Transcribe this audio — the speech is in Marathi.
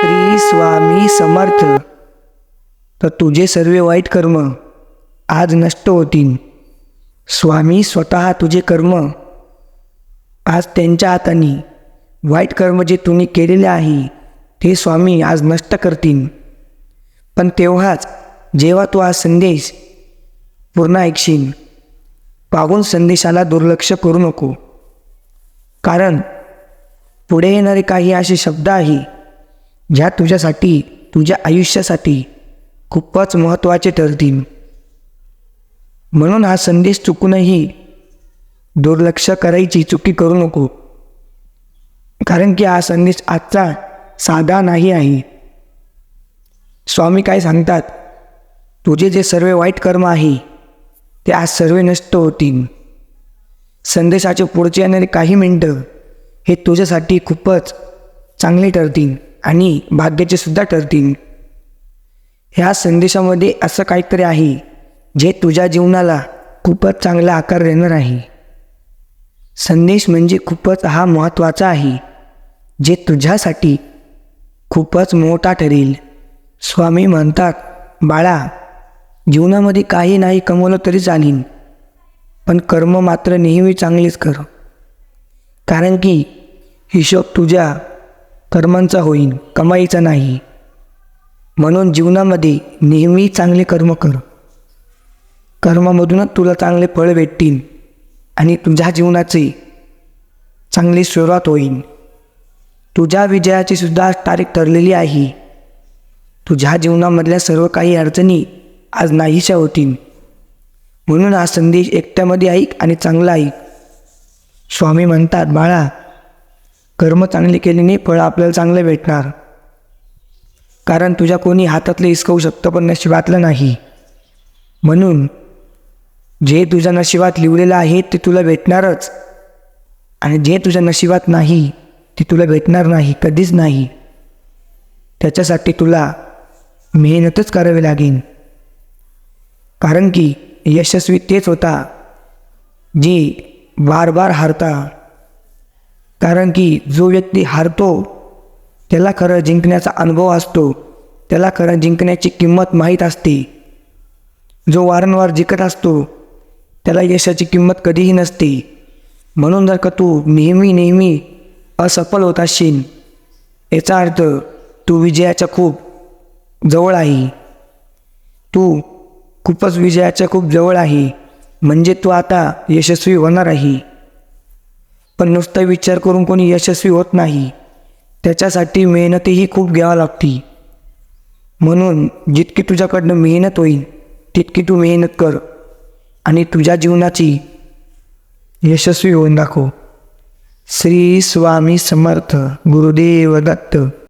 श्री स्वामी समर्थ. तर तुझे सर्व वाईट कर्म आज नष्ट होतील. स्वामी स्वतः तुझे कर्म आज त्यांच्या हाताने वाईट कर्म जे तुम्ही केलेले आहे ते स्वामी आज नष्ट करतील. पण तेव्हाच जेव्हा तू हा संदेश पूर्ण ऐकशील पाहून संदेशाला दुर्लक्ष करू नको. कारण पुढे येणारे काही असे शब्द आहे ज्या तुझ्यासाठी तुझ्या आयुष्यासाठी खूपच महत्त्वाचे ठरतील. म्हणून हा संदेश चुकूनही दुर्लक्ष करायची चुकी करू नको. कारण की हा संदेश आजचा साधा नाही आहे. स्वामी काय सांगतात? तुझे जे सर्व वाईट कर्म आहे ते आज सर्व नष्ट होतील. संदेशाचे पुढचे येणारे काही मिनटं हे तुझ्यासाठी खूपच चांगले ठरतील. आणि भाग्याचे सुद्धा ठरतील. ह्या संदेशामध्ये असं काहीतरी आहे जे तुझ्या जीवनाला खूपच चांगला आकार देणार आहे. संदेश म्हणजे खूपच हा महत्त्वाचा आहे जे तुझ्यासाठी खूपच मोठा ठरेल. स्वामी म्हणतात बाळा जीवनामध्ये काही नाही कमवलं तरी चालेल पण कर्म मात्र नेहमी चांगलेच कर. कारण की हिशोब तुझ्या कर्मांचा होईल कमाईचा नाही. म्हणून जीवनामध्ये नेहमी चांगले कर्म कर. कर्मामधूनच तुला चांगले फळ भेटतील आणि तुझ्या जीवनाची चांगली सुरुवात होईल तुझ्या विजयाची सुद्धा तारीख ठरलेली आहे. तुझ्या जीवनामधल्या सर्व काही अडचणी आज नाहीशा होतील. म्हणून हा संदेश एकट्यामध्ये ऐक आणि चांगला ऐक. स्वामी म्हणतात बाळा कर्म चांगले केल्याने फळ आपल्याला चांगलं भेटणार. कारण तुझ्या कोणी हातातलं हिसकवू शकतं पण नशिबातलं नाही. म्हणून जे तुझ्या नशिबात लिहिलेलं आहे ते तुला भेटणारच. आणि जे तुझ्या नशिबात नाही ते तुला भेटणार नाही कधीच नाही. त्याच्यासाठी तुला मेहनतच करावी लागेल. कारण की यशस्वी तेच होता जी बार बार हारता. कारण की जो व्यक्ती हारतो त्याला खरं जिंकण्याचा अनुभव असतो. त्याला खरं जिंकण्याची किंमत माहीत असते. जो वारंवार जिंकत असतो त्याला यशाची किंमत कधीही नसते. म्हणून जर का तू नेहमी नेहमी असफल होत असशील याचा अर्थ तू विजयाच्या खूप जवळ आहे. तू खूपच विजयाच्या खूप जवळ आहे. म्हणजे तू आता यशस्वी होणार आहे. पण नुसता विचार करून कोणी यशस्वी होत नाही. त्याच्यासाठी मेहनतही खूप घ्यावी लागते. म्हणून जितकी तुझ्याकडनं मेहनत होईल तितकी तू मेहनत कर आणि तुझ्या जीवनाची यशस्वी होऊन दाखव. श्री स्वामी समर्थ गुरुदेव दत्त.